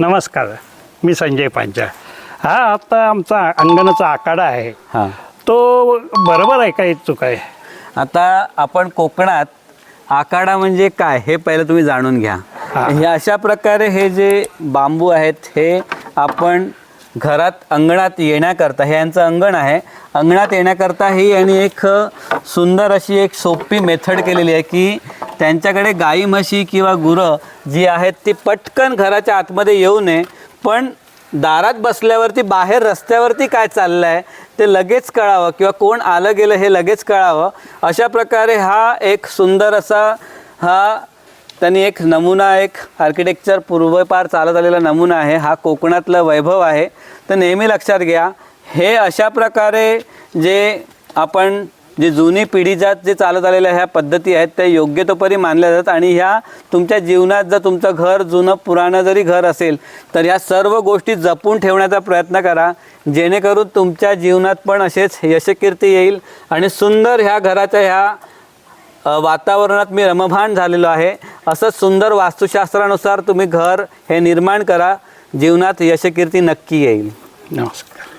नमस्कार मी संजय पांचा हा आता आमचा अंगणाचा आखाडा आहे. हां. तो बरोबर आहे काही चूक आहे? आता आपण कोकणात आकाडा म्हणजे काय हे पहिलं तुम्ही जाणून घ्या. हा. हे अशा प्रकारे हे जे बांबू आहेत हे आपण घरात अंगणात येण्याकरता हे यांचं अंगण आहे. अंगणात येण्याकरता ही यांनी एक सुंदर अशी एक सोपी मेथड केलेली आहे की त्यांच्याकडे गाई म्हशी किंवा गुरं जी आहेत ती पटकन घराच्या आतमध्ये येऊ नये. पण दारात बसल्यावरती बाहेर रस्त्यावरती काय चाललं आहे ते लगेच कळावं किंवा कोण आलं गेलं हे लगेच कळावं. अशा प्रकारे हा एक सुंदर असा हा त्यांनी एक नमुना एक आर्किटेक्चर पूर्वपार चालत आलेला नमुना आहे. हा कोकणातलं वैभव आहे. तर नेहमी लक्षात घ्या हे अशा प्रकारे जे आपण जे जुनी पिढीच्या जे चालत आलेल्या ह्या पद्धती आहेत त्या योग्य तोपरी मानल्या जातात आणि ह्या तुमच्या जीवनात जर तुमचं घर जुनं पुराणं जरी घर असेल तर ह्या सर्व गोष्टी जपून ठेवण्याचा प्रयत्न करा. जेणेकरून तुमच्या जीवनात पण असेच यशकीर्ती येईल आणि सुंदर ह्या घराच्या ह्या वातावरणात मी रमभान झालेलो आहे. असंच सुंदर वास्तुशास्त्रानुसार तुम्ही घर हे निर्माण करा. जीवनात यशकीर्ती नक्की येईल. नमस्कार.